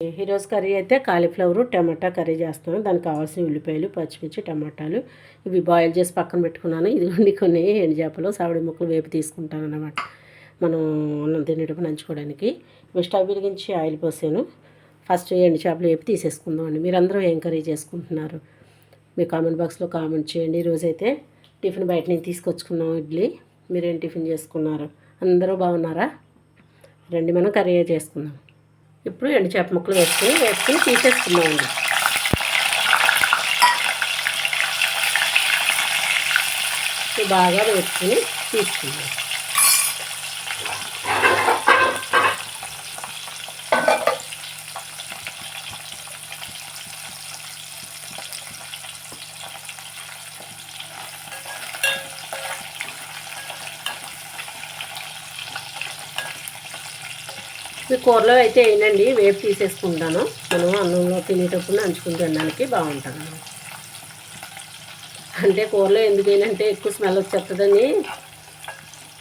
ఈరోజు కర్రీ అయితే కాలీఫ్లవర్ టమాటా కర్రీ చేస్తాను దానికి కావాల్సిన ఉల్లిపాయలు పచ్చిమిర్చి టమాటాలు ఇవి బాయిల్ చేసి పక్కన పెట్టుకున్నాను. ఇదిగోండి కొన్ని ఎండు చేపలు సావిడి ముక్కలు వేపు తీసుకుంటాను అన్నమాట. మనం అన్నం తినేటప్పుడు నంచుకోవడానికి. ఇవి స్టవ్ వెలిగించి ఆయిల్ పోసాను. ఫస్ట్ ఎండు చేపలు వేపి తీసేసుకుందామండి మీరందరూ ఏం కర్రీ చేసుకుంటున్నారు? మీ కామెంట్ బాక్స్లో కామెంట్ చేయండి. ఈరోజైతే టిఫిన్ బయట నుంచి తీసుకొచ్చుకున్నాం ఇడ్లీ. మీరేం టిఫిన్ చేసుకున్నారు? అందరూ బాగున్నారా? రండి మనం కర్రీ చేసుకుందాం. ఇప్పుడు ఎండు చేప ముక్కలు వేసుకుని వేసుకుని తీసేసుకున్నామండి బాగా వేసుకుని తీసుకున్నాం ఈ కూరలో అయితే వేయనండి వేపు తీసేసుకుంటాను. మనం అన్నంలో తినేటప్పుడు నంచుకుని తినడానికి బాగుంటుంది. అన్నమాట. అంటే కూరలో ఎందుకు ఎక్కువ స్మెల్ వచ్చేస్తుందని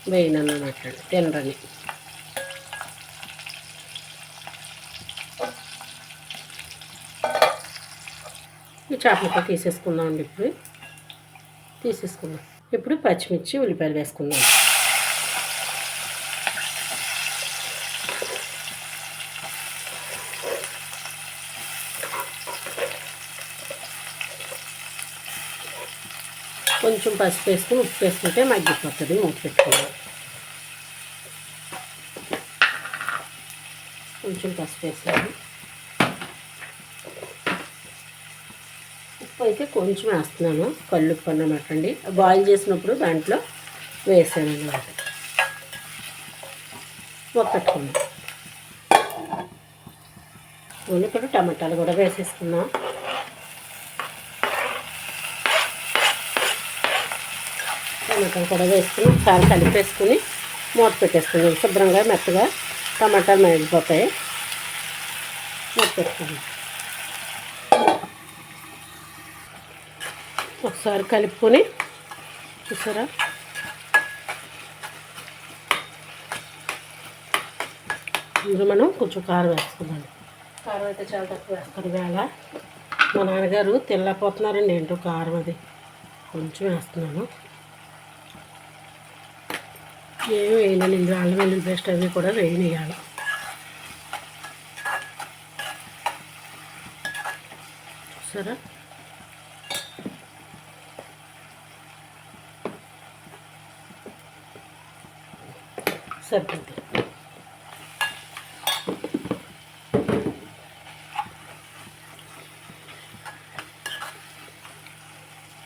వేయనన్నమాట తినరని. ఈ చేపలతో తీసేసుకుందామండి ఇప్పుడు. తీసేసుకుందాం. ఇప్పుడు పచ్చిమిర్చి ఉల్లిపాయలు వేసుకుందాం. కొంచెం పసుపు వేసుకుని ఉప్పు వేసుకుంటే మగ్గిపోతుంది మూత పెట్టుకోవాలి కొంచెం పసుపు వేసాను ఉప్పు అయితే కొంచెం వేస్తున్నాను కల్లుప్పు అన్నమాట అండి బాయిల్ చేసినప్పుడు దాంట్లో వేసాను అన్నమాట. ఒక్కట్టుకున్నాం ఇప్పుడు టమాటాలు కూడా వేసేసుకున్నాం. టమాటాలు కూడా వేసుకుని ఒకసారి కలిపేసుకుని మూత పెట్టేసుకుని శుభ్రంగా మెత్తగా టమాటాలు మగ్గిపోతాయి మూత పెట్టుకుని ఒకసారి కలుపుకొని చూసారా? ఇందులో మనం కొంచెం కారం వేసుకుందాం. కారం అయితే చాలా తక్కువ వేస్తారు వేళ. మా నాన్నగారు తెల్లపోతున్నారండి ఏంటో కారం అది. కొంచెం వేస్తున్నాను. ఏమి వేయలేను. ఇందులో అల్లం వెల్లుల్లి పేస్ట్ అవి కూడా వేయనియాలి సరే సరిపోతుంది.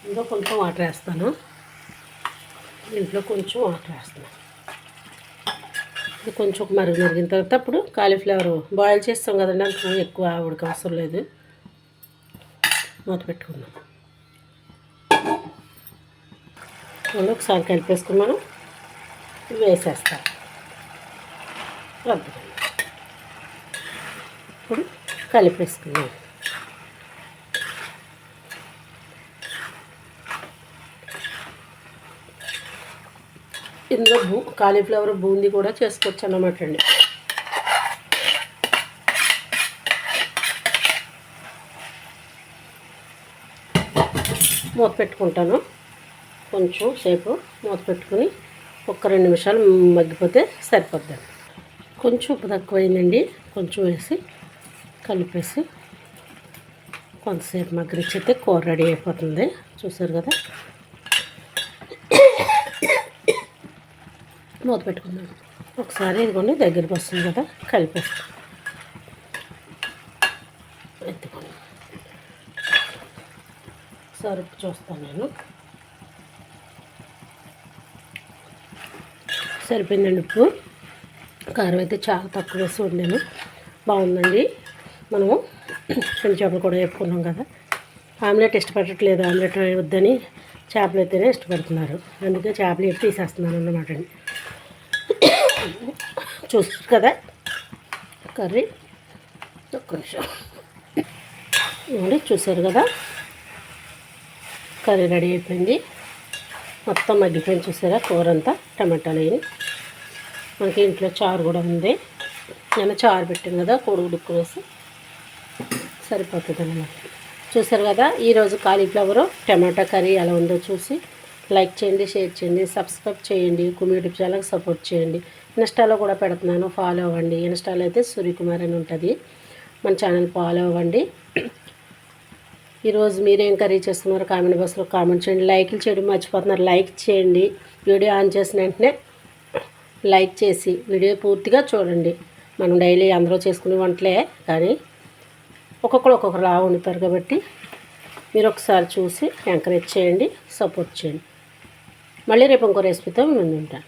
ఇందులో కొంచెం వాటర్ వేస్తాను. దీంట్లో కొంచెం వాటర్ వేస్తాను. కొంచెం ఒక మరుగు మరిగిన తర్వాత అప్పుడు కాలీఫ్లవర్ బాయిల్ చేస్తాం కదండి అంత ఎక్కువ ఉడక అవసరం లేదు. మూత పెట్టుకుందాం. మళ్ళీ ఒకసారి కలిపేసుకున్నాను మనం వేసేస్తాను రద్దు ఇప్పుడు కలిపేసుకున్నాను ఇందులో బూ కాలీఫ్లవర్ బూందీ కూడా చేసుకోవచ్చు అన్నమాట అండి. మూత పెట్టుకుంటాను. కొంచెం సేపు మూత పెట్టుకుని ఒక రెండు నిమిషాలు మగ్గిపోతే సరిపోద్దండి కొంచెం ఉప్పు తక్కువైందండి. కొంచెం వేసి కలిపేసి కొంతసేపు మగ్గనిచ్చితే కూర రెడీ అయిపోతుంది. చూసారు కదా? మూత పెట్టుకున్నాను ఒకసారి ఇదిగోండి దగ్గరికి వస్తుంది కదా కలిపేస్తాను ఎత్తుకోండి. సరుపు చూస్తాను నేను. సరిపోయిందండి ఉప్పు. కారం అయితే చాలా తక్కువ వేసి వండాను. బాగుందండి. మనము చిన్న చేపలు కూడా వేపుకున్నాం కదా. ఆమ్లెట్ ఇష్టపడట్లేదు ఆమ్లెట్ వద్దని చేపలు అయితేనే ఇష్టపడుతున్నారు. అందుకే చేపలు వేసి తీసేస్తున్నాను అన్నమాట అండి. చూసు కదా? కర్రీ? ఒక్క నిమిషం. ఇవ్వండి చూసారు కదా? కర్రీ రెడీ అయిపోయింది. మొత్తం మగ్గిపోయింది చూసారా? కూర అంతా టమాటాలు వేయి మనకి ఇంట్లో చారు కూడా ఉంది. నేను చారు పెట్టాను కదా కోడిగుడ్డు వేసి. సరిపోతుంది అన్నమాట చూసారు కదా? ఈరోజు కాలీఫ్లవరు టమాటా కర్రీ ఎలా ఉందో చూసి. లైక్ చేయండి షేర్ చేయండి సబ్స్క్రైబ్ చేయండి కుమి యూట్యూబ్ ఛానల్కి సపోర్ట్ చేయండి. ఇన్స్టాలో కూడా పెడుతున్నాను ఫాలో అవ్వండి. ఇన్స్టాలో అయితే సూర్యకుమార్ అని ఉంటుంది. మన ఛానల్ ఫాలో అవ్వండి. ఈరోజు మీరేం కర్రీ చేస్తున్నారు కామెంట్ బాక్స్లో కామెంట్ చేయండి. లైక్లు చేయడం మర్చిపోతున్నారు. లైక్ చేయండి. వీడియో ఆన్ చేసిన వెంటనే లైక్ చేసి వీడియో పూర్తిగా చూడండి. మనం డైలీ అందరూ చేసుకునే వంటలే కానీ ఒక్కొక్కరు ఒక్కొక్కరు లా వండుతారు కాబట్టి మీరు ఒకసారి చూసి ఎంకరేజ్ చేయండి సపోర్ట్ చేయండి. మళ్ళీ రేపు ఇంకో రెసిపీతో ముందు ఉంటాను